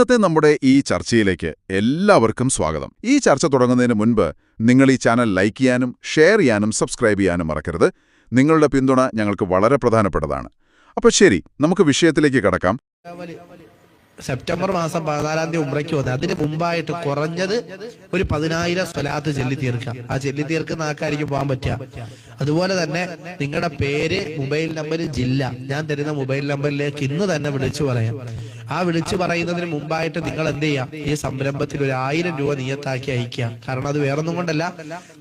ഇന്നത്തെ നമ്മുടെ ഈ ചർച്ചയിലേക്ക് എല്ലാവർക്കും സ്വാഗതം. ഈ ചർച്ച തുടങ്ങുന്നതിന് മുൻപ് നിങ്ങൾ ഈ ചാനൽ ലൈക്ക് ചെയ്യാനും ഷെയർ ചെയ്യാനും സബ്സ്ക്രൈബ് ചെയ്യാനും മറക്കരുത്. നിങ്ങളുടെ പിന്തുണ ഞങ്ങൾക്ക് വളരെ പ്രധാനപ്പെട്ടതാണ്. അപ്പോൾ ശരി നമുക്ക് വിഷയത്തിലേക്ക് കടക്കാം. സെപ്റ്റംബർ മാസം പതിനാലാം തീയതി ഉംറയ്ക്ക് വന്നത്. അതിന് മുമ്പായിട്ട് കുറഞ്ഞത് ഒരു പതിനായിരം സ്വലാത്ത് ചെല്ലി തീർക്കാം ആ ചെല്ലി തീർക്കുന്ന ആൾക്കാർക്ക് പോകാൻ പറ്റുക. അതുപോലെ തന്നെ നിങ്ങളുടെ പേര് മൊബൈൽ നമ്പർ ജില്ല. ഞാൻ തരുന്ന മൊബൈൽ നമ്പറിലേക്ക് ഇന്ന് തന്നെ വിളിച്ചു പറയാം. ആ വിളിച്ചു പറയുന്നതിന് മുമ്പായിട്ട് നിങ്ങൾ എന്ത് ചെയ്യാം? ഈ സംരംഭത്തിൽ ഒരു ആയിരം രൂപ നിയത്താക്കി അയക്കുക. കാരണം അത് വേറൊന്നും കൊണ്ടല്ല.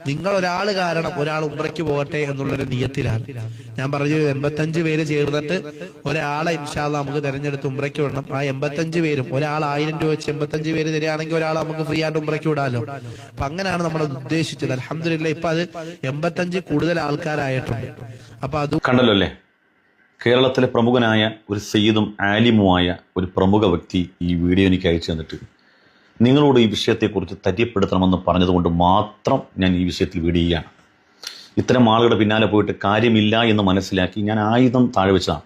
നിങ്ങൾ ഒരാൾ കാരണം ഒരാൾ ഉമ്രയ്ക്ക് പോകട്ടെ എന്നുള്ളൊരു നിയത്തിലാണ്. ഞാൻ പറഞ്ഞു എൺപത്തഞ്ച് പേര് ചേർന്നിട്ട് ഒരാളെ ഇൻഷാല്ല നമുക്ക് തെരഞ്ഞെടുത്ത് ഉമ്രയ്ക്ക് വിടണം. ആ എൺപത്തഞ്ച് പേരും ഒരാൾ ആയിരം രൂപ വെച്ച് എൺപത്തഞ്ച് പേര് തരികയാണെങ്കിൽ ഒരാൾ നമുക്ക് ഫ്രീ ആയിട്ട് ഉമ്രയ്ക്ക് വിടാമല്ലോ അപ്പൊ അങ്ങനെയാണ് നമ്മൾ ഉദ്ദേശിച്ചത്. അലഹമില്ല ഇപ്പൊ അത് എൺപത്തഞ്ച് കൂടുതൽ ആൾക്കാരായിട്ടുണ്ട്. അപ്പൊ അത് കണ്ടല്ലോ അല്ലേ? കേരളത്തിലെ പ്രമുഖനായ ഒരു സയ്യിദും ആലിമുമായ ഒരു പ്രമുഖ വ്യക്തി ഈ വീഡിയോ എനിക്ക് അയച്ചു തന്നിട്ട് നിങ്ങളോട് ഈ വിഷയത്തെക്കുറിച്ച് തെറ്റിപ്പെടുത്തണമെന്ന് പറഞ്ഞതുകൊണ്ട് മാത്രം ഞാൻ ഈ വിഷയത്തിൽ വീഡിയോ ചെയ്യുകയാണ്. ഇത്തരം ആളുകളുടെ പിന്നാലെ പോയിട്ട് കാര്യമില്ല എന്ന് മനസ്സിലാക്കി ഞാൻ ആയുധം താഴെ വെച്ചതാണ്.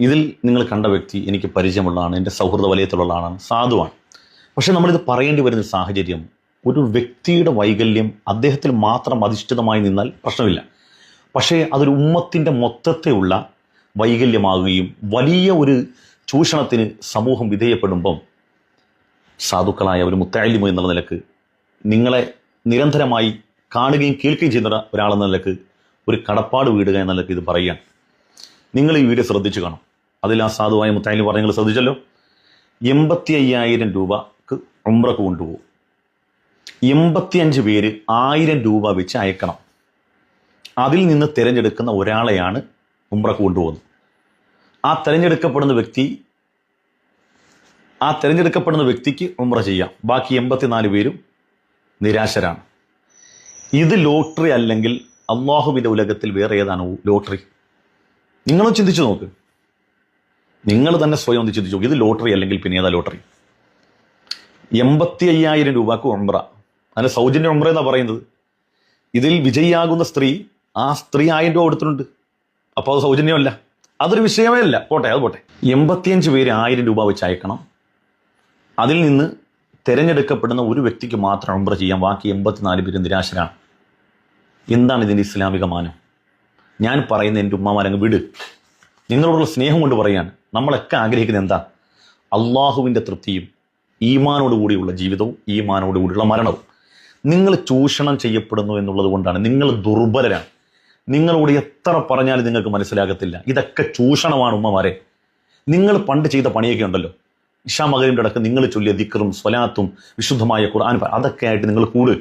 ഇതിൽ നിങ്ങൾ കണ്ട വ്യക്തി എനിക്ക് പരിചയമുള്ളതാണ് എന്റെ സൗഹൃദ വലയത്തിലുള്ള ആളാണ് സാധുവാണ്. പക്ഷേ നമ്മളിത് പറയേണ്ടി വരുന്ന സാഹചര്യം ഒരു വ്യക്തിയുടെ വൈകല്യം അദ്ദേഹത്തിൽ മാത്രം അധിഷ്ഠിതമായി നിന്നാൽ പ്രശ്നമില്ല. പക്ഷേ അതൊരു ഉമ്മത്തിന്റെ മൊത്തത്തിലുള്ള വൈകല്യമാകുകയും വലിയ ഒരു ചൂഷണത്തിന് സമൂഹം വിധേയപ്പെടുമ്പം സാധുക്കളായ ഒരു മുത്താലിമ എന്നുള്ള നിലയ്ക്ക് നിങ്ങളെ നിരന്തരമായി കാണുകയും കേൾക്കുകയും ചെയ്യുന്ന ഒരാളെന്ന നിലയ്ക്ക് ഒരു കടപ്പാട് വീടുക എന്ന നിലയ്ക്ക് ഇത് പറയുകയാണ്. നിങ്ങൾ ഈ വീഡിയോ ശ്രദ്ധിച്ചു കാണും. അതിൽ ആ സാധുവായ മുത്തായ്മ പറഞ്ഞ നിങ്ങൾ ശ്രദ്ധിച്ചല്ലോ? എൺപത്തി അയ്യായിരം രൂപക്ക് ഉംറക്ക് കൊണ്ടുപോകും. എൺപത്തിയഞ്ച് പേര് ആയിരം രൂപ വെച്ച് അയക്കണം. അതിൽ നിന്ന് തിരഞ്ഞെടുക്കുന്ന ഒരാളെയാണ് ഉംറക്ക് കൊണ്ടുപോകുന്നത്. ആ തിരഞ്ഞെടുക്കപ്പെടുന്ന വ്യക്തി ആ തിരഞ്ഞെടുക്കപ്പെടുന്ന വ്യക്തിക്ക് ഉമ്ര ചെയ്യാം. ബാക്കി എൺപത്തിനാല് പേരും നിരാശരാണ്. ഇത് ലോട്ടറി അല്ലെങ്കിൽ അള്ളാഹുവിന്റെ ഉലകത്തിൽ വേറെ ഏതാണ് ലോട്ടറി? നിങ്ങളും ചിന്തിച്ചു നോക്ക്. നിങ്ങൾ തന്നെ സ്വയം ഒന്ന് ചിന്തിച്ചു നോക്ക്. ഇത് ലോട്ടറി അല്ലെങ്കിൽ പിന്നെ ഏതാ ലോട്ടറി? എൺപത്തി അയ്യായിരം രൂപക്ക് ഉമ്ര അതിന് സൗജന്യ ഉമ്ര എന്നാണ് പറയുന്നത്? ഇതിൽ വിജയിയാകുന്ന സ്ത്രീ ആ സ്ത്രീ ആയിരം രൂപ കൊടുത്തിട്ടുണ്ട്. അപ്പോൾ അത് സൗജന്യമല്ല. അതൊരു വിഷയമേ അല്ല. പോട്ടെ അത് പോട്ടെ. എൺപത്തിയഞ്ച് പേര് ആയിരം രൂപ വെച്ച് അയക്കണം. അതിൽ നിന്ന് തിരഞ്ഞെടുക്കപ്പെടുന്ന ഒരു വ്യക്തിക്ക് മാത്രം ഉംറ ചെയ്യാം. ബാക്കി എൺപത്തിനാല് പേര് നിരാശരാണ്. എന്താണ് ഇതിന്റെ ഇസ്ലാമിക മാനം? ഞാൻ പറയുന്ന എന്റെ ഉമ്മമാരങ്ങ് വിട്. നിങ്ങളോടുള്ള സ്നേഹം കൊണ്ട് പറയാണ്. നമ്മളൊക്കെ ആഗ്രഹിക്കുന്നത് എന്താ? അള്ളാഹുവിന്റെ തൃപ്തിയും ഈമാനോട് കൂടിയുള്ള ജീവിതവും ഈമാനോട് കൂടിയുള്ള മരണവും. നിങ്ങൾ ചൂഷണം ചെയ്യപ്പെടുന്നു എന്നുള്ളത് കൊണ്ടാണ്. നിങ്ങൾ ദുർബലരാണ്. നിങ്ങളോട് എത്ര പറഞ്ഞാലും നിങ്ങൾക്ക് മനസ്സിലാകത്തില്ല. ഇതൊക്കെ ചൂഷണമാണ് ഉമ്മമാരെ. നിങ്ങൾ പണ്ട് ചെയ്ത പണിയൊക്കെ ഉണ്ടല്ലോ. ഇഷാ മകരിന്റെ അടക്കം നിങ്ങൾ ചൊല്ലിയ ദിക്കറും സ്വലാത്തും വിശുദ്ധമായ ഖുർആൻ അതൊക്കെ ആയിട്ട് നിങ്ങൾ കൂട്.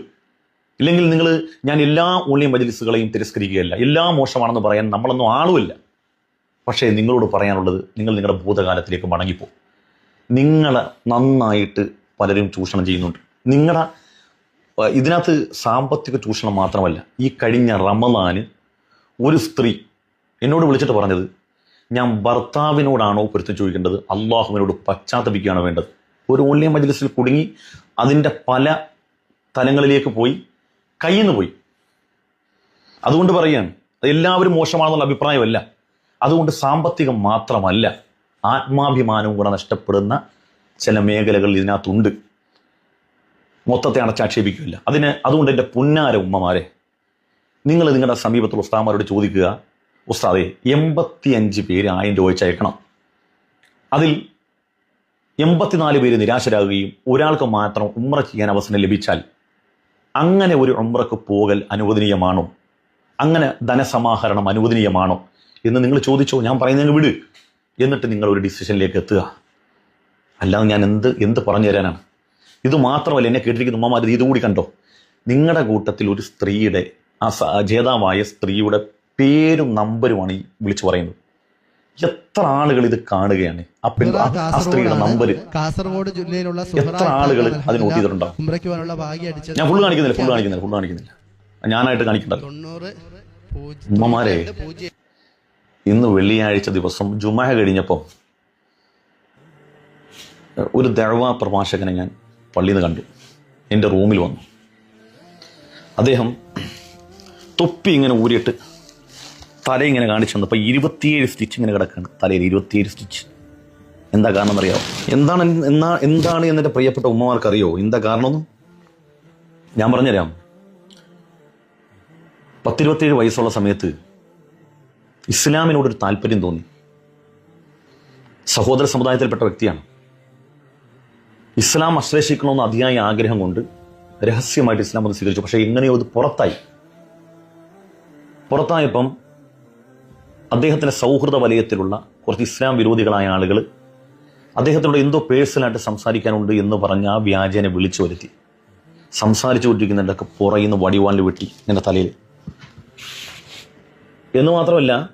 ഇല്ലെങ്കിൽ നിങ്ങൾ ഞാൻ എല്ലാ ഓൺലൈൻ മജലിസുകളെയും തിരസ്കരിക്കുകയല്ല. എല്ലാം മോശമാണെന്ന് പറയാൻ നമ്മളൊന്നും ആളുമില്ല. പക്ഷേ നിങ്ങളോട് പറയാനുള്ളത് നിങ്ങൾ നിങ്ങളുടെ ഭൂതകാലത്തിലേക്ക് മടങ്ങിപ്പോ. നിങ്ങളെ നന്നായിട്ട് പലരും ചൂഷണം ചെയ്യുന്നുണ്ട്. നിങ്ങളുടെ ഇതിനകത്ത് സാമ്പത്തിക ചൂഷണം മാത്രമല്ല ഈ കഴിഞ്ഞ റമദാന് ഒരു സ്ത്രീ എന്നോട് വിളിച്ചിട്ട് പറഞ്ഞത് ഞാൻ ഭർത്താവിനോടാണോ പൊരുത്തം ചോദിക്കേണ്ടത്? അള്ളാഹുവിനോട് പശ്ചാത്തപിക്കുകയാണ് വേണ്ടത്. ഒരു ഓൺലൈൻ മജ്ലിസിൽ കുടുങ്ങി അതിന്റെ പല തലങ്ങളിലേക്ക് പോയി കയ്യിൽ നിന്ന് പോയി. അതുകൊണ്ട് പറയുകയാണ് എല്ലാവരും മോശമാണെന്നുള്ള അഭിപ്രായമല്ല. അതുകൊണ്ട് സാമ്പത്തികം മാത്രമല്ല ആത്മാഭിമാനവും കൂടെ നഷ്ടപ്പെടുന്ന ചില മേഖലകൾ ഇതിനകത്തുണ്ട്. മൊത്തത്തെ അടച്ചാക്ഷേപിക്കില്ല അതിന് അതുകൊണ്ട് എന്റെ പുന്നാര ഉമ്മമാരെ നിങ്ങൾ നിങ്ങളുടെ സമീപത്തുള്ള ഉസ്താമാരോട് ചോദിക്കുക ഉസ്താദെ എൺപത്തിയഞ്ച് പേര് ആയിരം രൂപ അയക്കണം അതിൽ എൺപത്തിനാല് പേര് നിരാശരാകുകയും ഒരാൾക്ക് മാത്രം ഉമ്ര ചെയ്യാൻ അവസരം ലഭിച്ചാൽ അങ്ങനെ ഒരു ഉമ്രക്ക് പോകൽ അനുവദനീയമാണോ? അങ്ങനെ ധനസമാഹരണം അനുവദനീയമാണോ? എന്ന് നിങ്ങൾ ചോദിച്ചോ ഞാൻ പറയുന്നതിന് വിട്. എന്നിട്ട് നിങ്ങൾ ഒരു ഡിസിഷനിലേക്ക് എത്തുക. അല്ലാതെ ഞാൻ എന്ത് എന്ത് പറഞ്ഞു തരാനാണ്? ഇത് മാത്രമല്ല എന്നെ കേട്ടിരിക്കുന്ന ഉമ്മമാർ ഇതുകൂടി കണ്ടോ? നിങ്ങളുടെ കൂട്ടത്തിൽ ഒരു സ്ത്രീയുടെ ആ ജേതാവായ സ്ത്രീയുടെ പേരും നമ്പരുമാണ് ഈ വിളിച്ചു പറയുന്നത്. എത്ര ആളുകൾ ഇത് കാണുകയാണ്? ആ സ്ത്രീയുടെ നമ്പർ കാസർഗോഡ് ജില്ലയിലുള്ള എത്ര ആളുകൾ അത് നോട്ട് ചെയ്തിട്ടുണ്ടാവും ഞാൻ ഫുള്ള് കാണിക്കുന്നില്ല ഫുള്ള് കാണിക്കുന്നില്ല ഫുള്ള് കാണിക്കുന്നില്ല. ഞാനായിട്ട് കാണിക്കണ്ടല്ലോ. ഉമ്മമാരെ ഇന്ന് വെള്ളിയാഴ്ച ദിവസം ജുമ കഴിഞ്ഞപ്പം ഒരു ദഴവ പ്രഭാഷകനെ ഞാൻ പള്ളിയിൽ നിന്ന് കണ്ടു. എന്റെ റൂമിൽ വന്നു. അദ്ദേഹം തൊപ്പി ഇങ്ങനെ ഊരിയിട്ട് തല ഇങ്ങനെ കാണിച്ചു തന്നു അപ്പോൾ ഇരുപത്തിയേഴ് സ്റ്റിച്ച് ഇങ്ങനെ കിടക്കുകയാണ് തലയിൽ ഇരുപത്തിയേഴ് സ്റ്റിച്ച് എന്താ കാരണം എന്നറിയാമോ എന്താണ് എന്നാ എന്താണ് എന്നെ പ്രിയപ്പെട്ട ഉമ്മമാർക്ക് അറിയോ എന്താ കാരണമെന്ന്? ഞാൻ പറഞ്ഞുതരാം. പത്തിരുപത്തേഴ് വയസ്സുള്ള സമയത്ത് ഇസ്ലാമിനോടൊരു താല്പര്യം തോന്നി. സഹോദര സമുദായത്തിൽപ്പെട്ട വ്യക്തിയാണ്. ഇസ്ലാം അശ്ലേഷിക്കണമെന്ന് അതിയായ ആഗ്രഹം കൊണ്ട് രഹസ്യമായിട്ട് ഇസ്ലാം അത് സ്വീകരിച്ചു. പക്ഷേ എങ്ങനെയോ അത് പുറത്തായി. പുറത്തായപ്പം അദ്ദേഹത്തിന്റെ സൗഹൃദ വലയത്തിലുള്ള കുറച്ച് ഇസ്ലാം വിരോധികളായ ആളുകൾ അദ്ദേഹത്തിനോട് എന്തോ പേഴ്സണലായിട്ട് സംസാരിക്കാനുണ്ട് എന്ന് പറഞ്ഞ് ആ വ്യാജനെ വിളിച്ചു വരുത്തി. സംസാരിച്ചു കൊണ്ടിരിക്കുന്നുണ്ടൊക്കെ പുറയുന്ന വടിവാളിൽ വെട്ടി എന്റെ തലയിൽ. എന്ന് മാത്രമല്ല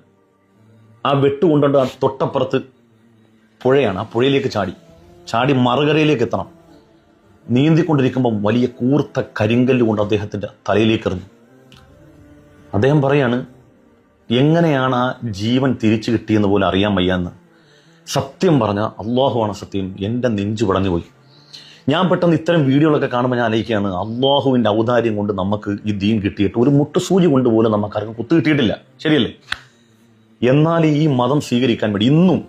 ആ വെട്ടുകൊണ്ടുകൊണ്ട് ആ തൊട്ടപ്പുറത്ത് പുഴയാണ് ആ പുഴയിലേക്ക് ചാടി. ചാടി മറുകരയിലേക്ക് എത്തണം. നീന്തിക്കൊണ്ടിരിക്കുമ്പം വലിയ കൂർത്ത കരിങ്കല്ലുകൊണ്ട് അദ്ദേഹത്തിന്റെ തലയിലേക്ക് എറിഞ്ഞു. അദ്ദേഹം പറയാണ് എങ്ങനെയാണ് ആ ജീവൻ തിരിച്ചു കിട്ടിയെന്ന് പോലും അറിയാൻ വയ്യാന്ന് സത്യം പറഞ്ഞ അള്ളാഹുവാണ് സത്യം. എന്റെ നെഞ്ചു പടഞ്ഞുപോയി. ഞാൻ പെട്ടെന്ന് ഇത്തരം വീഡിയോകളൊക്കെ കാണുമ്പോൾ ഞാൻ ആലോചിക്കുകയാണ് അള്ളാഹുവിന്റെ ഔദാര്യം കൊണ്ട് നമുക്ക് ഈ ദീൻ കിട്ടിയിട്ട് ഒരു മുട്ടുസൂചി കൊണ്ട് പോലും നമുക്ക് ആർക്കും കുത്തു കിട്ടിയിട്ടില്ല. ശരിയല്ലേ? എന്നാൽ ഈ മതം സ്വീകരിക്കാൻ വേണ്ടി ഇന്നും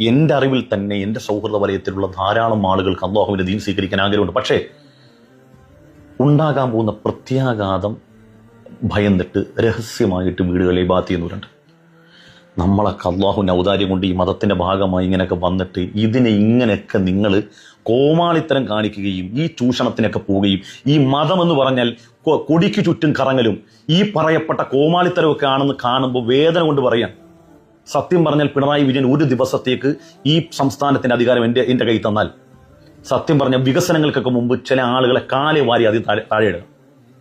എന്റെ അറിവിൽ തന്നെ എന്റെ സൗഹൃദ വലയത്തിലുള്ള ധാരാളം ആളുകൾക്ക് അള്ളാഹുവിന്റെ ദീൻ സ്വീകരിക്കാൻ ആഗ്രഹമുണ്ട്. പക്ഷേ ഉണ്ടാകാൻ പോകുന്ന പ്രത്യാഘാതം ഭയന്നിട്ട് രഹസ്യമായിട്ട് വീടുകളിൽ ബാത്ത് ചെയ്യുന്നവരുണ്ട്. നമ്മളൊക്കെ അള്ളാഹുവിന്റെ ഔദാര്യം കൊണ്ട് ഈ മതത്തിന്റെ ഭാഗമായി ഇങ്ങനെയൊക്കെ വന്നിട്ട് ഇതിനെ ഇങ്ങനെയൊക്കെ നിങ്ങൾ കോമാളിത്തരം കാണിക്കുകയും ഈ ചൂഷണത്തിനൊക്കെ പോവുകയും ഈ മതം എന്ന് പറഞ്ഞാൽ കൊടിക്ക് ചുറ്റും കറങ്ങലും ഈ പറയപ്പെട്ട കോമാളിത്തരമൊക്കെ ആണെന്ന് കാണുമ്പോൾ വേദന കൊണ്ട് പറയാം. സത്യം പറഞ്ഞാൽ പിണറായി വിജയൻ ഒരു ദിവസത്തേക്ക് ഈ സംസ്ഥാനത്തിന്റെ അധികാരം എന്റെ എന്റെ കയ്യിൽ തന്നാൽ. സത്യം പറഞ്ഞാൽ വികസനങ്ങൾക്കൊക്കെ മുമ്പ് ചില ആളുകളെ കാലെ വാരി അതിൽ താഴെ താഴെ ഇടുക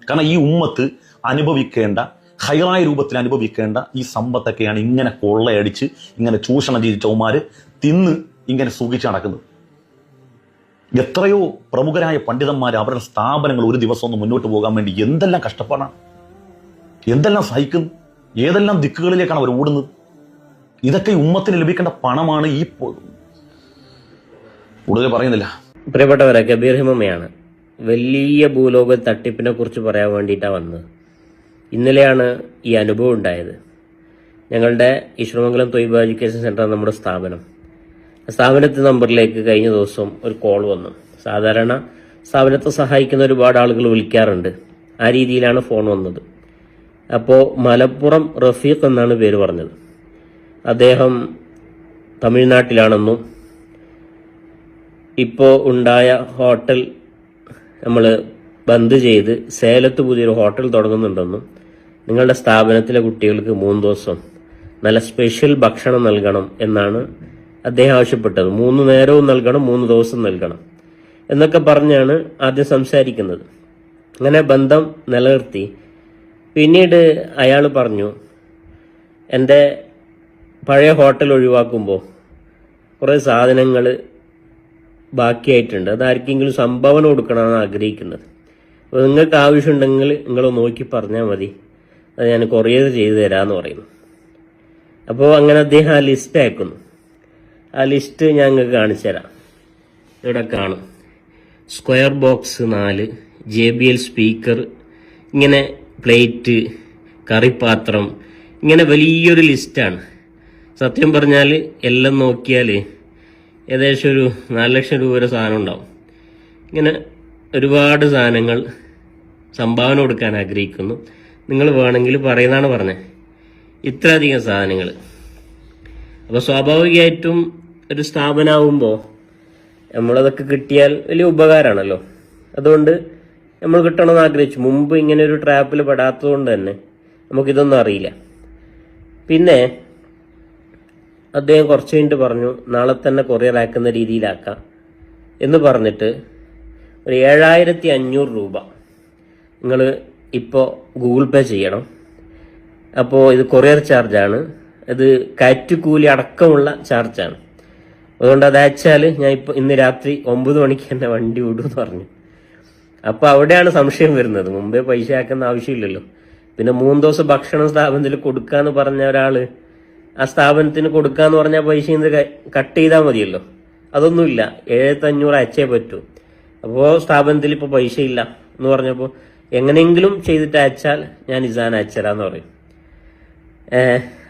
കാരണം ഈ ഉമ്മത്ത് അനുഭവിക്കേണ്ട ഹൈറായ രൂപത്തിൽ അനുഭവിക്കേണ്ട ഈ സമ്പത്തൊക്കെയാണ് ഇങ്ങനെ കൊള്ളയടിച്ച് ഇങ്ങനെ ചൂഷണം ചെയ്ത് ചൗമാര് തിന്ന് ഇങ്ങനെ സൂക്ഷിച്ച് നടക്കുന്നത്. എത്രയോ പ്രമുഖരായ പണ്ഡിതന്മാർ അവരുടെ സ്ഥാപനങ്ങൾ ഒരു ദിവസം ഒന്ന് മുന്നോട്ട് പോകാൻ വേണ്ടി എന്തെല്ലാം കഷ്ടപ്പാടാണ്. എന്തെല്ലാം സഹിക്കുന്നു. ഏതെല്ലാം ദിക്കുകളിലേക്കാണ് അവർ ഓടുന്നത്. ഇതൊക്കെ ഉമ്മത്തിന് ലഭിക്കേണ്ട പണമാണ് ഈ കൂടുതൽ പറയുന്നില്ല. പ്രിയപ്പെട്ടവരെ കബീർ ഹിമമയാണ് വലിയ ഭൂലോക തട്ടിപ്പിനെ കുറിച്ച് പറയാൻ വേണ്ടിയിട്ടാണ് വന്നത്. ഇന്നലെയാണ് ഈ അനുഭവം ഉണ്ടായത്. ഞങ്ങളുടെ ഈശ്വരമംഗലം തൊയ്ബ എഡ്യൂക്കേഷൻ സെന്റർ നമ്മുടെ സ്ഥാപനം. സ്ഥാപനത്തെ നമ്പറിലേക്ക് കഴിഞ്ഞ ദിവസം ഒരു കോൾ വന്നു. സാധാരണ സ്ഥാപനത്തെ സഹായിക്കുന്ന ഒരുപാട് ആളുകൾ വിളിക്കാറുണ്ട്. ആ രീതിയിലാണ് ഫോൺ വന്നത്. അപ്പോൾ മലപ്പുറം റഫീഖ് എന്നാണ് പേര് പറഞ്ഞത്. അദ്ദേഹം തമിഴ്നാട്ടിലാണെന്നും ഇപ്പോൾ ഉണ്ടായ ഹോട്ടൽ നമ്മൾ ബന്ദ് ചെയ്ത് സേലത്ത് പുതിയൊരു ഹോട്ടൽ തുടങ്ങുന്നുണ്ടെന്നും നിങ്ങളുടെ സ്ഥാപനത്തിലെ കുട്ടികൾക്ക് മൂന്ന് ദിവസം നല്ല സ്പെഷ്യൽ ഭക്ഷണം നൽകണം എന്നാണ് അദ്ദേഹം ആവശ്യപ്പെട്ടത്. മൂന്ന് നേരവും നൽകണം മൂന്ന് ദിവസം നൽകണം എന്നൊക്കെ പറഞ്ഞാണ് ആദ്യം സംസാരിക്കുന്നത്. അങ്ങനെ ബന്ധം നിലനിർത്തി. പിന്നീട് അയാൾ പറഞ്ഞു എന്റെ പഴയ ഹോട്ടൽ ഒഴിവാക്കുമ്പോൾ കുറേ സാധനങ്ങൾ ബാക്കിയായിട്ടുണ്ട്. അത് ആർക്കെങ്കിലും സംഭാവന കൊടുക്കണമെന്ന് ആഗ്രഹിക്കുന്നത്. അപ്പോൾ നിങ്ങൾക്ക് ആവശ്യമുണ്ടെങ്കിൽ നിങ്ങൾ നോക്കി പറഞ്ഞാൽ മതി. അത് ഞാൻ കൊറിയർ ചെയ്തു തരാമെന്ന് പറയുന്നു. അപ്പോൾ അങ്ങനെ അദ്ദേഹം ആ ലിസ്റ്റ് അയക്കുന്നു. ആ ലിസ്റ്റ് ഞാൻ നിങ്ങൾക്ക് കാണിച്ചു തരാം. ഇവിടെ കാണും. സ്ക്വയർ ബോക്സ് നാല് ജെ ബി എൽ സ്പീക്കർ ഇങ്ങനെ പ്ലേറ്റ് കറിപ്പാത്രം ഇങ്ങനെ വലിയൊരു ലിസ്റ്റാണ്. സത്യം പറഞ്ഞാൽ എല്ലാം നോക്കിയാൽ ഏകദേശം ഒരു നാല് ലക്ഷം രൂപ വരെ സാധനം ഉണ്ടാവും. ഇങ്ങനെ ഒരുപാട് സാധനങ്ങൾ സംഭാവന കൊടുക്കാൻ ആഗ്രഹിക്കുന്നു. നിങ്ങൾ വേണമെങ്കിൽ പറയുന്നതാണ് പറഞ്ഞത് ഇത്രയധികം സാധനങ്ങൾ. അപ്പോൾ സ്വാഭാവികമായിട്ടും ഒരു സ്ഥാപനമാകുമ്പോൾ നമ്മളതൊക്കെ കിട്ടിയാൽ വലിയ ഉപകാരമാണല്ലോ അതുകൊണ്ട് നമ്മൾ കിട്ടണമെന്ന് ആഗ്രഹിച്ചു. മുമ്പ് ഇങ്ങനെ ഒരു ട്രാപ്പിൽ പെടാത്തത് കൊണ്ട് തന്നെ നമുക്കിതൊന്നും അറിയില്ല. പിന്നെ അദ്ദേഹം കുറച്ച് കഴിഞ്ഞിട്ട് പറഞ്ഞു നാളെ തന്നെ കൊറിയർ ആക്കുന്ന രീതിയിലാക്കാം. എന്ന് പറഞ്ഞിട്ട് ഒരു ഏഴായിരത്തി അഞ്ഞൂറ് രൂപ നിങ്ങൾ ഇപ്പോൾ ഗൂഗിൾ പേ ചെയ്യണം. അപ്പോൾ ഇത് കൊറിയർ ചാർജാണ് ഇത് കയറ്റുകൂലി അടക്കമുള്ള ചാർജാണ് അതുകൊണ്ട് അത് അയച്ചാൽ ഞാൻ ഇപ്പോൾ ഇന്ന് രാത്രി ഒമ്പത് മണിക്ക് തന്നെ വണ്ടി വിടും എന്ന് പറഞ്ഞു. അപ്പോൾ അവിടെയാണ് സംശയം വരുന്നത്. മുമ്പേ പൈസ ആക്കുന്ന ആവശ്യമില്ലല്ലോ. പിന്നെ മൂന്ന് ദിവസം ഭക്ഷണം സ്ഥാപനത്തിൽ കൊടുക്കാന്ന് പറഞ്ഞ ഒരാൾ ആ സ്ഥാപനത്തിന് കൊടുക്കാന്ന് പറഞ്ഞ പൈസ കട്ട് ചെയ്താൽ മതിയല്ലോ. അതൊന്നുമില്ല. ഏഴായിരത്തി അഞ്ഞൂറ് അയച്ചേ പറ്റൂ. അപ്പോൾ സ്ഥാപനത്തിൽ ഇപ്പോൾ പൈസ ഇല്ല എന്ന് പറഞ്ഞപ്പോൾ എങ്ങനെയെങ്കിലും ചെയ്തിട്ട് അയച്ചാൽ ഞാൻ ഇസാൻ അയച്ചരാന്ന് പറയും.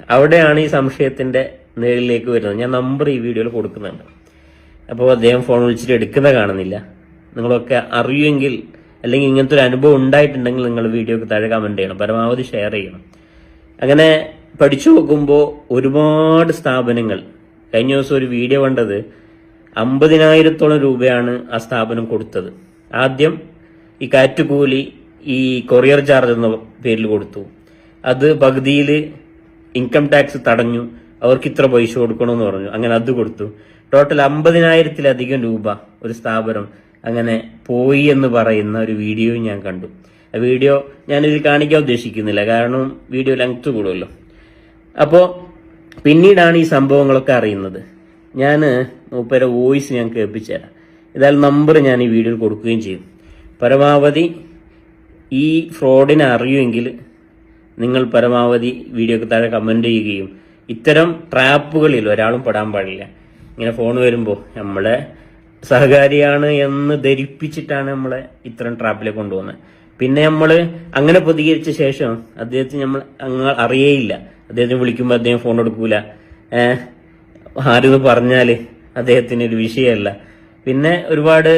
അവിടെയാണ് ഈ സംശയത്തിന്റെ നേരിലേക്ക് വരുന്നത്. ഞാൻ നമ്പർ ഈ വീഡിയോയിൽ കൊടുക്കുന്നുണ്ട്. അപ്പോൾ അദ്ദേഹം ഫോൺ വിളിച്ചിട്ട് എടുക്കുന്ന കാണുന്നില്ല. നിങ്ങളൊക്കെ അറിയുമെങ്കിൽ അല്ലെങ്കിൽ ഇങ്ങനത്തെ ഒരു അനുഭവം ഉണ്ടായിട്ടുണ്ടെങ്കിൽ നിങ്ങൾ വീഡിയോക്ക് താഴെ കമന്റ് ചെയ്യണം. പരമാവധി ഷെയർ ചെയ്യണം. അങ്ങനെ പഠിച്ചു നോക്കുമ്പോൾ ഒരുപാട് സ്ഥാപനങ്ങൾ. കഴിഞ്ഞ ദിവസം ഒരു വീഡിയോ കണ്ടത് അമ്പതിനായിരത്തോളം രൂപയാണ് ആ സ്ഥാപനം കൊടുത്തത്. ആദ്യം ഈ കാറ്റുകൂലി ഈ കൊറിയർ ചാർജ് എന്ന പേരിൽ കൊടുത്തു. അത് പകുതിയിൽ ഇൻകം ടാക്സ് തടഞ്ഞു. അവർക്ക് ഇത്ര പൈസ കൊടുക്കണമെന്ന് പറഞ്ഞു. അങ്ങനെ അത് കൊടുത്തു. ടോട്ടൽ അമ്പതിനായിരത്തിലധികം രൂപ ഒരു സ്ഥാപനം അങ്ങനെ പോയി എന്ന് പറയുന്ന ഒരു വീഡിയോ ഞാൻ കണ്ടു. ആ വീഡിയോ ഞാനിതിൽ കാണിക്കാൻ ഉദ്ദേശിക്കുന്നില്ല. കാരണം വീഡിയോ ലെങ്ത് കൂടുമല്ലോ. അപ്പോൾ പിന്നീടാണ് ഈ സംഭവങ്ങളൊക്കെ അറിയുന്നത്. ഞാൻ മൂപ്പരെ വോയിസ് ഞാൻ കേൾപ്പിച്ചു തരാം ഏതായാലും നമ്പർ ഞാൻ ഈ വീഡിയോയിൽ കൊടുക്കുകയും ചെയ്യും. പരമാവധി ഈ ഫ്രോഡിനെ അറിയുമെങ്കിൽ നിങ്ങൾ പരമാവധി വീഡിയോക്ക് താഴെ കമന്റ് ചെയ്യുകയും ഇത്തരം ട്രാപ്പുകളിൽ ഒരാളും പെടാൻ പാടില്ല. ഇങ്ങനെ ഫോൺ വരുമ്പോൾ നമ്മളെ സഹകാരിയാണ് എന്ന് ധരിപ്പിച്ചിട്ടാണ് നമ്മളെ ഇത്തരം ട്രാപ്പിലേക്ക് കൊണ്ടുപോകുന്നത്. പിന്നെ നമ്മൾ അങ്ങനെ പ്രതികരിച്ച ശേഷം അദ്ദേഹത്തിന് നമ്മൾ അങ്ങ് അറിയേയില്ല. അദ്ദേഹത്തിന് വിളിക്കുമ്പോൾ അദ്ദേഹം ഫോൺ എടുക്കൂല. ആരും ആരെന്ന് പറഞ്ഞാൽ അദ്ദേഹത്തിന് ഒരു വിഷയമല്ല. പിന്നെ ഒരുപാട്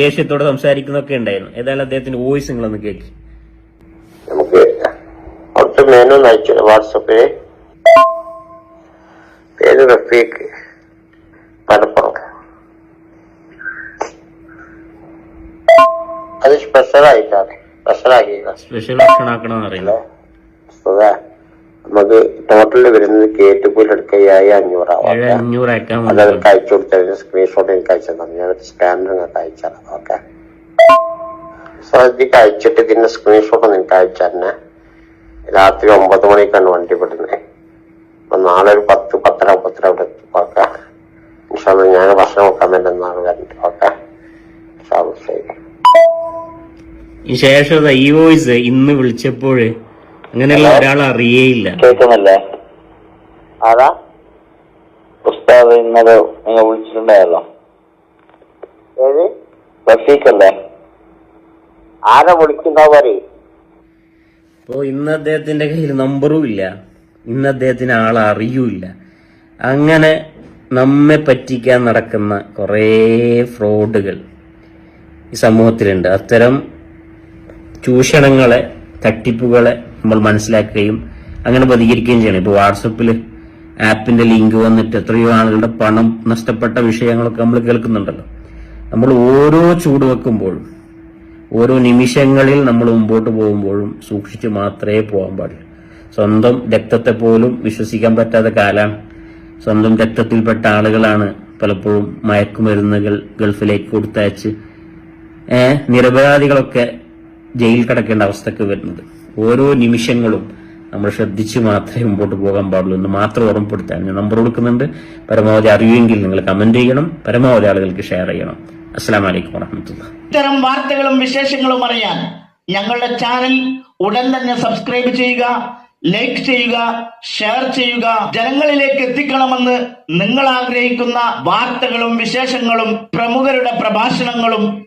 ദേഷ്യത്തോടെ സംസാരിക്കുന്നൊക്കെ ഉണ്ടായിരുന്നു. ഏതായാലും അദ്ദേഹത്തിന്റെ വോയിസ് നിങ്ങളൊന്ന് കേൾക്കി നമുക്ക് പേര് അത് സ്പെഷ്യൽ ആയിട്ടാണ്. സ്പെഷ്യൽ ഓപ്ഷൻ ആക്കണമെന്ന് അറിയില്ല. നമുക്ക് ടോട്ടലിൽ വരുന്നത് കേട്ടുകൂലി എടുക്കുക ഏഴ് അഞ്ഞൂറാവും അത് വേണ്ടി. അയച്ചു കൊടുത്തതിന് സ്ക്രീൻഷോട്ട് എനിക്ക് അയച്ചു തന്നെ. ഞാൻ സ്കാനർ നിങ്ങൾക്ക് ഓക്കെ. ഇതിക്ക് അയച്ചിട്ട് ഇതിന്റെ സ്ക്രീൻഷോട്ട് നിങ്ങൾക്ക് അയച്ചു തന്നെ രാത്രി ഒമ്പത് മണിക്കാണ് വണ്ടി വിടുന്നത് അപ്പൊ നാളെ ഒരു പത്ത് പത്തര പത്തര അവിടെ എത്തും. ഓക്കെ. ഞാൻ ഭക്ഷണം വെക്കാൻ വേണ്ടി നാളെ വരണ്ട് ശേഷം ഈ വോയിസ് ഇന്ന് വിളിച്ചപ്പോൾ അങ്ങനെയുള്ള ഒരാൾ അറിയേയില്ല. കേൾക്കുന്നില്ലേ? ആരാ? ഉസ്താദ് ഇന്നലെ നിങ്ങൾ വിളിച്ചിട്ടുണ്ടായല്ലോ ഏത്? റഫീഖ് അല്ലേ ആരാ പറയും ഇന്ന് അദ്ദേഹത്തിന്റെ കയ്യിൽ നമ്പറും ഇല്ല. ഇന്ന് അദ്ദേഹത്തിന് ആളെ അറിയൂല അങ്ങനെ നമ്മെ പറ്റിക്കാൻ നടക്കുന്ന കുറേ ഫ്രോഡുകൾ ഈ സമൂഹത്തിലുണ്ട്. അത്തരം ചൂഷണങ്ങളെ തട്ടിപ്പുകളെ നമ്മൾ മനസ്സിലാക്കുകയും അങ്ങനെ പ്രതികരിക്കുകയും ചെയ്യണം. ഇപ്പോൾ വാട്സപ്പിൽ ആപ്പിന്റെ ലിങ്ക് വന്നിട്ട് എത്രയോ ആളുകളുടെ പണം നഷ്ടപ്പെട്ട വിഷയങ്ങളൊക്കെ നമ്മൾ കേൾക്കുന്നുണ്ടല്ലോ. നമ്മൾ ഓരോ ചൂട് വെക്കുമ്പോഴും ഓരോ നിമിഷങ്ങളിൽ നമ്മൾ മുമ്പോട്ട് പോകുമ്പോഴും സൂക്ഷിച്ച് മാത്രമേ പോകാൻ പാടുള്ളൂ സ്വന്തം രക്തത്തെ പോലും വിശ്വസിക്കാൻ പറ്റാത്ത കാലാണ് സ്വന്തം രക്തത്തിൽപ്പെട്ട ആളുകളാണ് പലപ്പോഴും മയക്കുമരുന്നുകൾ ഗൾഫിലേക്ക് കൊടുത്തയച്ച് നിരപരാധികളൊക്കെ ജയിൽ കിടക്കേണ്ട അവസ്ഥക്ക് വരുന്നത്. ഓരോ നിമിഷങ്ങളും നമ്മൾ ശ്രദ്ധിച്ച് മാത്രമേ മുമ്പോട്ട് പോകാൻ പാടുള്ളൂ എന്ന് മാത്രം ഓർമ്മപ്പെടുത്താൻ ഞാൻ നമ്പർ കൊടുക്കുന്നുണ്ട്. പരമാവധി അറിയുമെങ്കിൽ നിങ്ങൾ കമന്റ് ചെയ്യണം. പരമാവധി ആളുകൾക്ക് ഷെയർ ചെയ്യണം. അസ്സാം വലൈക്കും ഇത്തരം വാർത്തകളും വിശേഷങ്ങളും അറിയാൻ ഞങ്ങളുടെ ചാനൽ ഉടൻ തന്നെ സബ്സ്ക്രൈബ് ചെയ്യുക ലൈക്ക് ചെയ്യുക ഷെയർ ചെയ്യുക. ജനങ്ങളിലേക്ക് എത്തിക്കണമെന്ന് നിങ്ങൾ ആഗ്രഹിക്കുന്ന വാർത്തകളും വിശേഷങ്ങളും പ്രമുഖരുടെ പ്രഭാഷണങ്ങളും